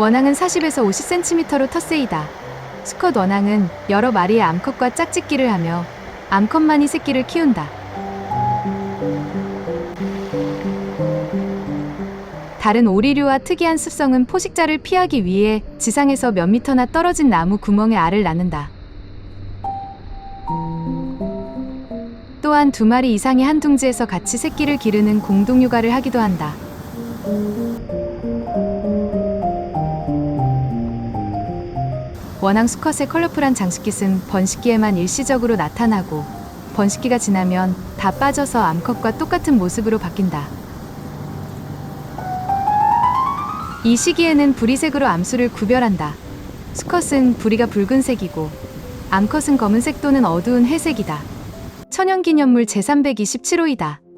원앙은 40에서 50cm로 텃세이다. 수컷 원앙은 여러 마리의 암컷과 짝짓기를 하며 암컷만이 새끼를 키운다. 다른 오리류와 특이한 습성은 포식자를 피하기 위해 지상에서 몇 미터나 떨어진 나무 구멍에 알을 낳는다. 또한 두 마리 이상이 한 둥지에서 같이 새끼를 기르는 공동 육아를 하기도 한다. 원앙 수컷의 컬러풀한 장식깃은 번식기에만 일시적으로 나타나고 번식기가 지나면 다 빠져서 암컷과 똑같은 모습으로 바뀐다. 이 시기에는 부리색으로 암수를 구별한다. 수컷은 부리가 붉은색이고 암컷은 검은색 또는 어두운 회색이다. 천연기념물 제327호이다.